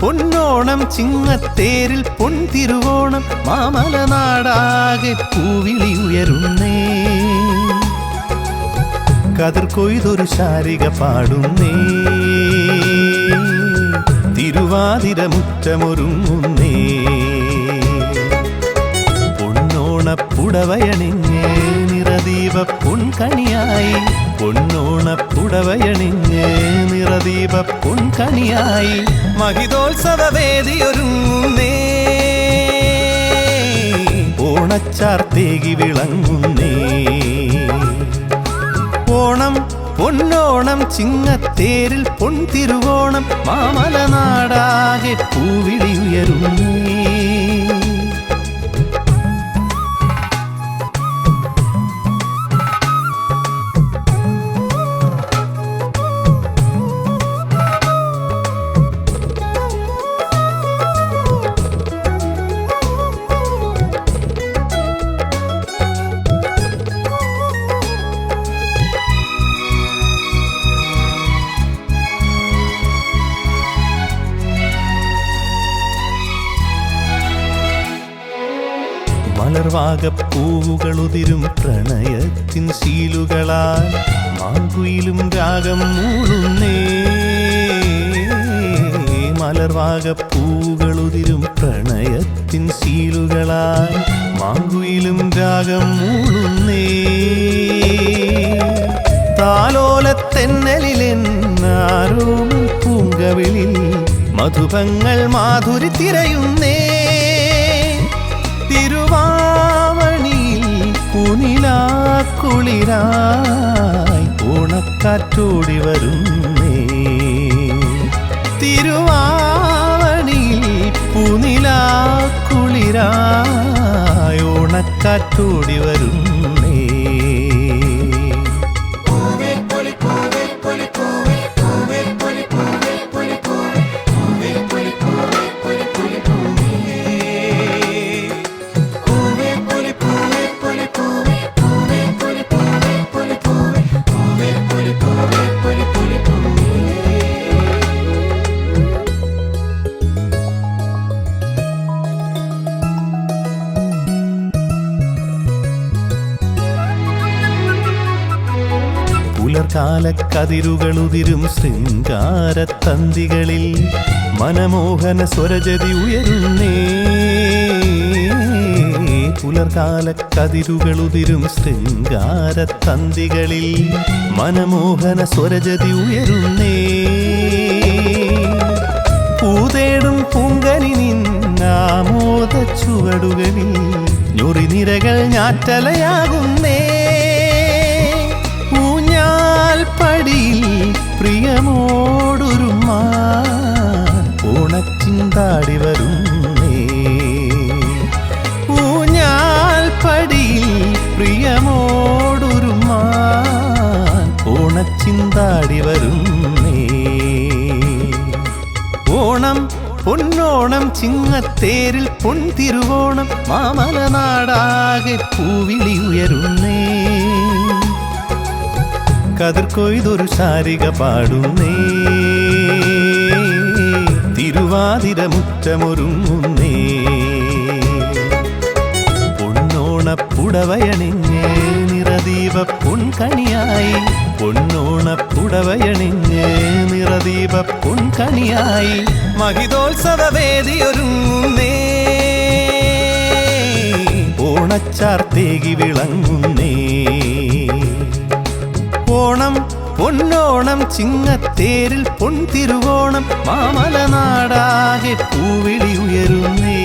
പൊന്നോണം ചിങ്ങത്തേരിൽ പൊൻതിരുവോണം മാമലനാടാകെ പൂവിളി ഉയരുന്നേ. കതിർ കൊയ്തൊരു ശാരിക പാടുന്നേ. തിരുവാതിര മുറ്റമൊരുങ്ങുന്നേ പൊന്നോണപ്പുടവയണിഞ്ഞ് നിറദീപ പൊൻകണിയായി പൊന്നോണപ്പുടവയണിഞ്ഞ് നിറദീപ പൊൻകണിയായി മഹിതോത്സവ വേദിയൊരുങ്ങുന്നേ ഓണച്ചാർത്തേകി വിളങ്ങുന്നേ. ഓണം പൊന്നോണം ചിങ്ങത്തേരിൽ പൊൻതിരുവോണം മാമലനാടാകെ പൂവിളി ഉയരുന്നേ മലർവാകപ്പൂവുകളുതിരും പ്രണയത്തിൻ ശീലുകളാൽ മാങ്കുയിലും രാഗം മൂളുന്നേ. മലർവാകപ്പൂവുകളുതിരും പ്രണയത്തിൻ ശീലുകളാൽ മാങ്കുയിലും രാഗം മൂളുന്നേ. താലോലത്തെന്നലിലെന്നാരോ പൂങ്കവിളിൽ മധുപങ്ങൾ മാധുരി തിരയുന്നേ. തിരുവാവണിയിൽ കുളിരായി ഓണക്കാറ്റോടി വരുന്നേ തിരുവാവണിയിൽ കുളിരായി ഓണക്കാറ്റോടി വരുന്നേ പുലർകാലക്കതിരുകളുതിരും ശൃംഗാരത്തന്തികളിൽ മനമോഹന സ്വരജതി ഉയരുന്നേ. പുലർകാലക്കതിരുകളുതിരും ശൃംഗാരത്തന്തികളിൽ മനമോഹന സ്വരജതി ഉയരുന്നേ. പൂതേടും പൂങ്കനി നിന്നാമോദ ചുവടുകളിൽ ഞൊറിനിരകൾ ഞാറ്റലയാകുന്നേ. ഓണച്ചിന്താടി വരുന്നേ. ഊഞ്ഞാൽ പടിയിൽ പ്രിയമോടൊരു ഓണച്ചിന്താടി വരുന്നേ. ഓണം പൊന്നോണം ചിങ്ങത്തേരിൽ പൊൻതിരുവോണം മാമലനാടാകെ പൂവിളി ഉയരുന്നേ കതിർ കൊയ്തൊരു ശാരിക പാടുന്നേ. തിരുവാതിര മുറ്റമൊരുങ്ങുന്നേ പൊന്നോണപ്പുടവയണിഞ്ഞ് നിറദീപ പൊൺകണിയായി പൊന്നോണപ്പുടവയണിഞ്ഞ് നിറദീപ പൊൺകണിയായി മഹിതോത്സവ വേദിയൊരുങ്ങുന്നേ ഓണച്ചാർത്തേകി വിളങ്ങുന്നേ. ഓണം പൊന്നോണം ചിങ്ങത്തേരിൽ പൊൻതിരുവോണം മാമലനാടാകെ പൂവിളി ഉയരുന്നേ.